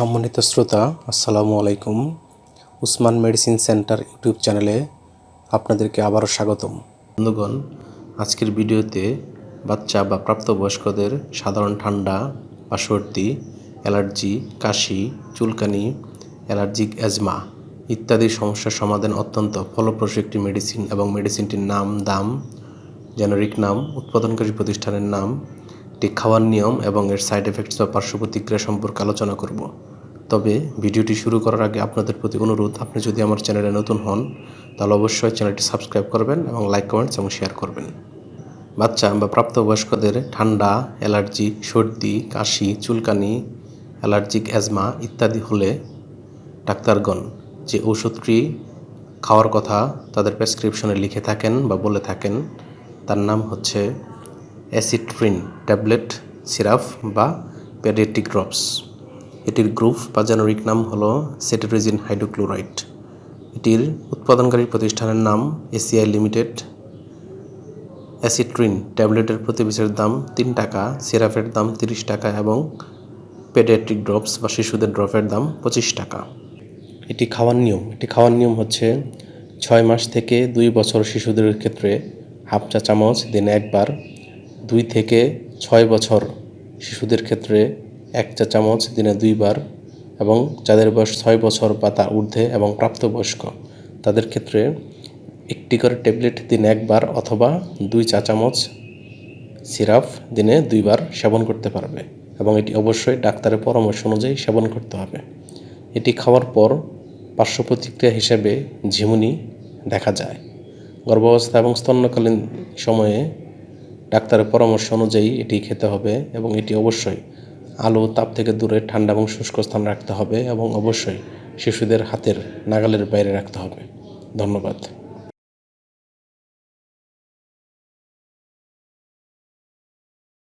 সম্মানিত শ্রোতা, আসসালামু আলাইকুম। উসমান মেডিসিন সেন্টার ইউটিউব চ্যানেলে আপনাদেরকে আবারও স্বাগতম। বন্ধুগণ, আজকের ভিডিওতে বাচ্চা বা প্রাপ্তবয়স্কদের সাধারণ ঠান্ডা বা সর্দি, অ্যালার্জি, কাশি, চুলকানি, অ্যালার্জিক অ্যাজমা ইত্যাদি সমস্যার সমাধান অত্যন্ত ফলপ্রসূ একটি মেডিসিন এবং মেডিসিনটির নাম, দাম, জেনারিক নাম, উৎপাদনকারী প্রতিষ্ঠানের নাম এটি খাওয়ার নিয়ম এবং এর সাইড এফেক্টস বা পার্শ্ব প্রতিক্রিয়া সম্পর্কে আলোচনা করব। তবে ভিডিওটি শুরু করার আগে আপনাদের প্রতি অনুরোধ, আপনি যদি আমার চ্যানেলে নতুন হন, তাহলে অবশ্যই চ্যানেলটি সাবস্ক্রাইব করবেন এবং লাইক, কমেন্টস এবং শেয়ার করবেন। বাচ্চা বা প্রাপ্তবয়স্কদের ঠান্ডা, অ্যালার্জি, সর্দি, কাশি, চুলকানি, অ্যালার্জিক অ্যাজমা ইত্যাদি হলে ডাক্তারগণ যে ওষুধটি খাওয়ার কথা তাদের প্রেসক্রিপশনে লিখে থাকেন বা বলে থাকেন, তার নাম হচ্ছে অ্যাসিট্রিন ট্যাবলেট সিরাপ বা প্যাডিয়াট্রিক ড্রপস এটির গ্রুপ বা জেনারিক নাম হলো সেটেরিজিন হাইড্রোক্লোরাইড। এটির উৎপাদনকারী প্রতিষ্ঠানের নাম এসিআই লিমিটেড। অ্যাসিট্রিন ট্যাবলেটের প্রতি পিসের দাম তিন টাকা সিরাপের দাম তিরিশ টাকা এবং পেডিয়াট্রিক ড্রপস বা শিশুদের ড্রপের দাম পঁচিশ টাকা। এটি খাওয়ার নিয়ম। এটি খাওয়ার নিয়ম হচ্ছে ছয় মাস থেকে দুই বছর শিশুদের ক্ষেত্রে হাফ চা চামচ, দিনে একবার। দুই থেকে ছয় বছর শিশুদের ক্ষেত্রে এক চা চামচ দিনে দুইবার এবং যাদের বয়স ছয় বছর বা তার ঊর্ধ্বে এবং প্রাপ্তবয়স্ক, তাদের ক্ষেত্রে একটি করে ট্যাবলেট দিনে একবার অথবা দুই চা চামচ সিরাপ দিনে দুইবার সেবন করতে পারবে এবং এটি অবশ্যই ডাক্তারের পরামর্শ অনুযায়ী সেবন করতে হবে। এটি খাওয়ার পর পার্শ্ব প্রতিক্রিয়া হিসেবে ঝিমুনি দেখা যায়। গর্ভাবস্থা এবং স্তন্যকালীন সময়ে ডাক্তারের পরামর্শ অনুযায়ী এটি খেতে হবে এবং এটি অবশ্যই আলো, তাপ থেকে দূরে ঠান্ডা এবং শুষ্ক স্থান রাখতে হবে এবং অবশ্যই শিশুদের হাতের নাগালের বাইরে রাখতে হবে। ধন্যবাদ।